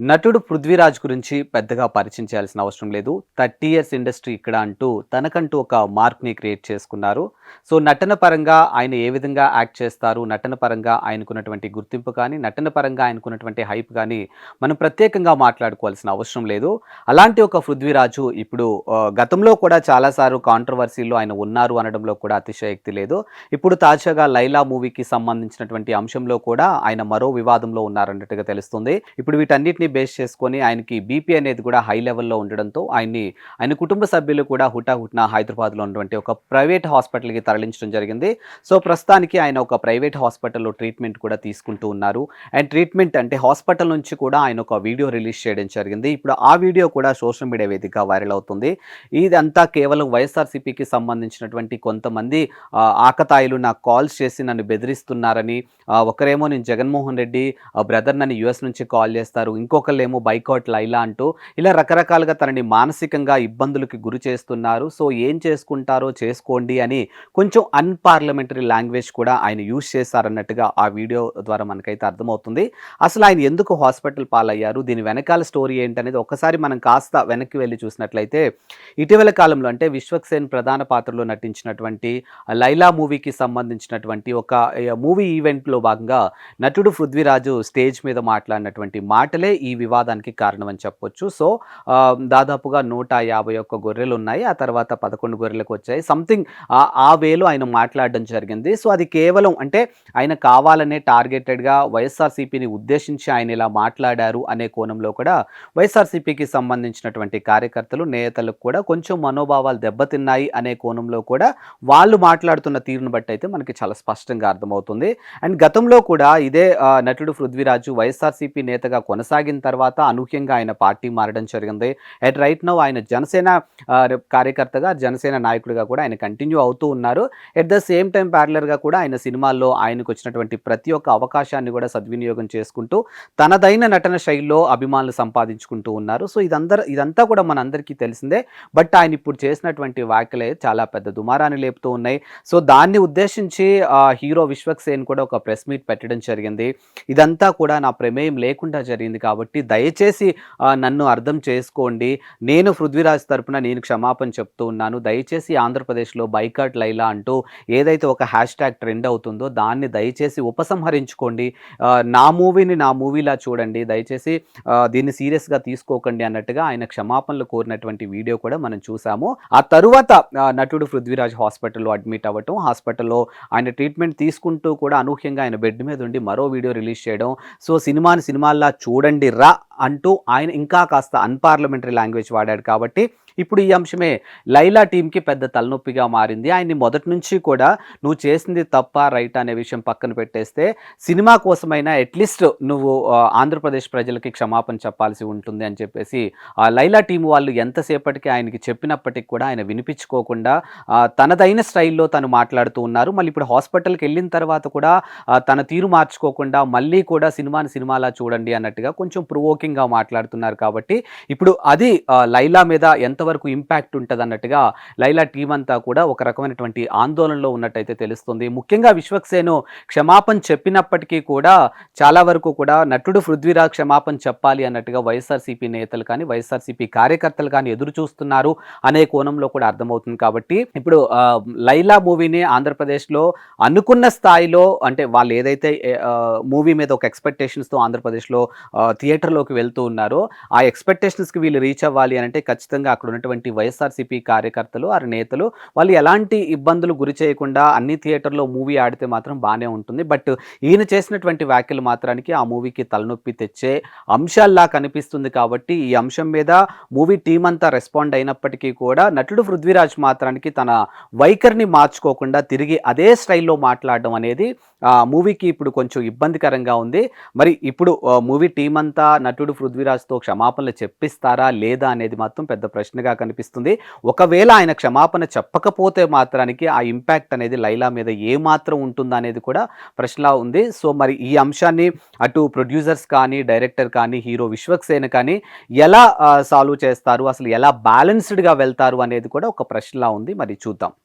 నటుడు పృథ్వీరాజ్ గురించి పెద్దగా పరిచయం చేయాల్సిన అవసరం లేదు. థర్టీ ఇయర్స్ ఇండస్ట్రీ ఇక్కడ అంటూ తనకంటూ ఒక మార్క్ని క్రియేట్ చేసుకున్నారు. సో నటన పరంగా ఆయన ఏ విధంగా యాక్ట్ చేస్తారు? నటన పరంగా ఆయనకున్నటువంటి గుర్తింపు కానీ నటన పరంగా ఆయనకున్నటువంటి హైప్ కానీ మనం ప్రత్యేకంగా మాట్లాడుకోవాల్సిన అవసరం లేదు. అలాంటి ఒక పృథ్వీరాజు ఇప్పుడు గతంలో కూడా చాలాసార్లు కాంట్రవర్సీలో ఆయన ఉన్నారు అనడంలో కూడా అతిశయక్తి లేదు. ఇప్పుడు తాజాగా లైలా మూవీకి సంబంధించినటువంటి అంశంలో కూడా ఆయన మరో వివాదంలో ఉన్నారన్నట్టుగా తెలుస్తుంది. ఇప్పుడు వీటన్నిటిని బేస్ చేసుకొని ఆయనకి బీపీ అనేది కూడా హై లెవెల్లో ఉండడంతో ఆయన్ని ఆయన కుటుంబ సభ్యులు కూడా హుటాహుట్న హైదరాబాద్లో ఉన్నటువంటి ఒక ప్రైవేట్ హాస్పిటల్కి తరలించడం జరిగింది. సో ప్రస్తుతానికి ఆయన ఒక ప్రైవేట్ హాస్పిటల్లో ట్రీట్మెంట్ కూడా తీసుకుంటూ ఉన్నారు. అండ్ ట్రీట్మెంట్ అంటే హాస్పిటల్ నుంచి కూడా ఆయన ఒక వీడియో రిలీజ్ చేయడం జరిగింది. ఇప్పుడు ఆ వీడియో కూడా సోషల్ మీడియా వేదికగా వైరల్ అవుతుంది. ఇదంతా కేవలం వైఎస్ఆర్సీపీకి సంబంధించినటువంటి కొంతమంది ఆకతాయిలు నాకు కాల్స్ చేసి నన్ను బెదిరిస్తున్నారని ఒకరేమో నేను జగన్మోహన్ రెడ్డి బ్రదర్ నన్ను యుఎస్ నుంచి కాల్ చేస్తారు. ఇంకో ఇంకొకళ్ళేమో బైకౌట్ లైలా అంటూ ఇలా రకరకాలుగా తనని మానసికంగా ఇబ్బందులకి గురి చేస్తున్నారు. సో ఏం చేసుకుంటారో చేసుకోండి అని కొంచెం అన్పార్లమెంటరీ లాంగ్వేజ్ కూడా ఆయన యూజ్ చేశారన్నట్టుగా ఆ వీడియో ద్వారా మనకైతే అర్థమవుతుంది. అసలు ఆయన ఎందుకు హాస్పిటల్ పాలయ్యారు? దీని వెనకాల స్టోరీ ఏంటనేది ఒక్కసారి మనం కాస్త వెనక్కి వెళ్ళి చూసినట్లయితే ఇటీవల కాలంలో అంటే విశ్వక్సేన్ ప్రధాన పాత్రలో నటించినటువంటి లైలా మూవీకి సంబంధించినటువంటి ఒక మూవీ ఈవెంట్లో భాగంగా నటుడు పృథ్వీరాజు స్టేజ్ మీద మాట్లాడినటువంటి మాటలే ఈ ఈ వివాదానికి కారణం అని చెప్పొచ్చు. సో దాదాపుగా నూట యాభై ఒక్క గొర్రెలు ఉన్నాయి ఆ తర్వాత పదకొండు గొర్రెలకు వచ్చాయి. సంథింగ్ ఆ వేలో ఆయన మాట్లాడడం జరిగింది. సో అది కేవలం అంటే ఆయన కావాలనే టార్గెటెడ్గా వైఎస్ఆర్సీపీని ఉద్దేశించి ఆయన ఇలా మాట్లాడారు అనే కోణంలో కూడా వైఎస్ఆర్సీపీకి సంబంధించినటువంటి కార్యకర్తలు నేతలకు కూడా కొంచెం మనోభావాలు దెబ్బతిన్నాయి అనే కోణంలో కూడా వాళ్ళు మాట్లాడుతున్న తీరును బట్టి అయితే మనకి చాలా స్పష్టంగా అర్థమవుతుంది. అండ్ గతంలో కూడా ఇదే నటుడు పృథ్వీరాజు వైఎస్ఆర్సీపీ నేతగా కొనసాగింది. కొనసాగిన తర్వాత అనూహ్యంగా ఆయన పార్టీ మారడం జరిగింది. అట్ రైట్ నౌ ఆయన జనసేన కార్యకర్తగా జనసేన నాయకుడిగా కూడా ఆయన కంటిన్యూ అవుతూ ఉన్నారు. ఎట్ ద సేమ్ టైం ప్యారలర్గా కూడా ఆయన సినిమాల్లో ఆయనకు వచ్చినటువంటి ప్రతి ఒక్క అవకాశాన్ని కూడా సద్వినియోగం చేసుకుంటూ తనదైన నటన శైలిలో అభిమానులు సంపాదించుకుంటూ ఉన్నారు. సో ఇదందరూ ఇదంతా కూడా మనందరికీ తెలిసిందే. బట్ ఆయన ఇప్పుడు చేసినటువంటి వ్యాఖ్యలే చాలా పెద్ద దుమారాన్ని లేపుతూ ఉన్నాయి. సో దాన్ని ఉద్దేశించి హీరో హీరో విశ్వక్సేన్ కూడా ఒక ప్రెస్ మీట్ పెట్టడం జరిగింది. ఇదంతా కూడా నా ప్రమేయం లేకుండా జరిగింది కాబట్టి దయచేసి నన్ను అర్థం చేసుకోండి. నేను పృథ్వీరాజ్ తరపున నేను క్షమాపణ చెప్తూ ఉన్నాను. దయచేసి ఆంధ్రప్రదేశ్లో బైకాట్ లైలా అంటూ ఏదైతే ఒక హ్యాష్ ట్యాగ్ ట్రెండ్ అవుతుందో దాన్ని దయచేసి ఉపసంహరించుకోండి. నా మూవీని నా మూవీలా చూడండి. దయచేసి దీన్ని సీరియస్గా తీసుకోకండి అన్నట్టుగా ఆయన క్షమాపణలు కోరినటువంటి వీడియో కూడా మనం చూసాము. ఆ తరువాత నటుడు పృథ్వీరాజ్ హాస్పిటల్లో అడ్మిట్ అవ్వటం హాస్పిటల్లో ఆయన ట్రీట్మెంట్ తీసుకుంటూ కూడా అనూహ్యంగా ఆయన బెడ్ మీద ఉండి మరో వీడియో రిలీజ్ చేయడం. సో సినిమాని సినిమాల్లా చూడండి. రా అంటూ ఆయన ఇంకా కాస్త అన్పార్లమెంటరీ లాంగ్వేజ్ వాడాడు కాబట్టి ఇప్పుడు ఈ అంశమే. లైలా టీంకి పెద్ద తలనొప్పిగా మారింది. ఆయన్ని మొదటి నుంచి కూడా నువ్వు చేసింది తప్ప రైట్ అనే విషయం పక్కన పెట్టేస్తే సినిమా కోసమైనా అట్లీస్ట్ నువ్వు ఆంధ్రప్రదేశ్ ప్రజలకి క్షమాపణ చెప్పాల్సి ఉంటుంది అని చెప్పేసి ఆ లైలా టీం వాళ్ళు ఎంతసేపటికి ఆయనకి చెప్పినప్పటికి కూడా ఆయన వినిపించుకోకుండా తనదైన స్టైల్లో తను మాట్లాడుతూ ఉన్నారు. మళ్ళీ ఇప్పుడు హాస్పిటల్కి వెళ్ళిన తర్వాత కూడా తన తీరు మార్చుకోకుండా మళ్ళీ కూడా సినిమాని సినిమాలా చూడండి అన్నట్టుగా కొంచెం ప్రొవోకింగ్గా మాట్లాడుతున్నారు కాబట్టి ఇప్పుడు అది లైలా మీద ఎంత ఎంతవరకు ఇంపాక్ట్ ఉంటుంది అన్నట్టుగా లైలా టీం అంతా కూడా ఒక రకమైనటువంటి ఆందోళనలో ఉన్నట్టయితే తెలుస్తుంది. ముఖ్యంగా విశ్వక్సేను క్షమాపణ చెప్పినప్పటికీ కూడా చాలా వరకు కూడా నటుడు పృథ్వీరాజ్ క్షమాపణ చెప్పాలి అన్నట్టుగా వైఎస్ఆర్సీపీ నేతలు కానీ వైఎస్ఆర్సీపీ కార్యకర్తలు కానీ ఎదురు చూస్తున్నారు అనే కోణంలో కూడా అర్థమవుతుంది కాబట్టి ఇప్పుడు లైలా మూవీని ఆంధ్రప్రదేశ్లో అనుకున్న స్థాయిలో అంటే వాళ్ళు ఏదైతే మూవీ మీద ఒక ఎక్స్పెక్టేషన్స్తో ఆంధ్రప్రదేశ్లో థియేటర్లోకి వెళ్తూ ఉన్నారో ఆ ఎక్స్పెక్టేషన్స్కి వీళ్ళు రీచ్ అవ్వాలి అని అంటే ఖచ్చితంగా అక్కడ ఉన్నటువంటి వైఎస్ఆర్సీపీ కార్యకర్తలు వారి నేతలు వాళ్ళు ఎలాంటి ఇబ్బందులు గురి చేయకుండా అన్ని థియేటర్లో మూవీ ఆడితే మాత్రం బాగానే ఉంటుంది. బట్ ఈయన చేసినటువంటి వ్యాఖ్యలు మాత్రానికి ఆ మూవీకి తలనొప్పి తెచ్చే అంశాల్లా కనిపిస్తుంది కాబట్టి ఈ అంశం మీద మూవీ టీం అంతా రెస్పాండ్ అయినప్పటికీ కూడా నటుడు పృథ్వీరాజ్ మాత్రానికి తన వైఖరిని మార్చుకోకుండా తిరిగి అదే స్టైల్లో మాట్లాడడం అనేది మూవీకి ఇప్పుడు కొంచెం ఇబ్బందికరంగా ఉంది. మరి ఇప్పుడు మూవీ టీం అంతా నటుడు పృథ్వీరాజ్తో క్షమాపణలు చెప్పిస్తారా లేదా అనేది మాత్రం పెద్ద ప్రశ్నగా కనిపిస్తుంది. ఒకవేళ ఆయన క్షమాపణ చెప్పకపోతే మాత్రానికి ఆ ఇంపాక్ట్ అనేది లైలా మీద ఏ మాత్రం ఉంటుందా అనేది కూడా ప్రశ్నలా ఉంది. సో మరి ఈ అంశాన్ని అటు ప్రొడ్యూసర్స్ కానీ డైరెక్టర్ కానీ హీరో విశ్వక్సేన కానీ ఎలా సాల్వ్ చేస్తారు? అసలు ఎలా బ్యాలెన్స్డ్గా వెళ్తారు అనేది కూడా ఒక ప్రశ్నలా ఉంది. మరి చూద్దాం.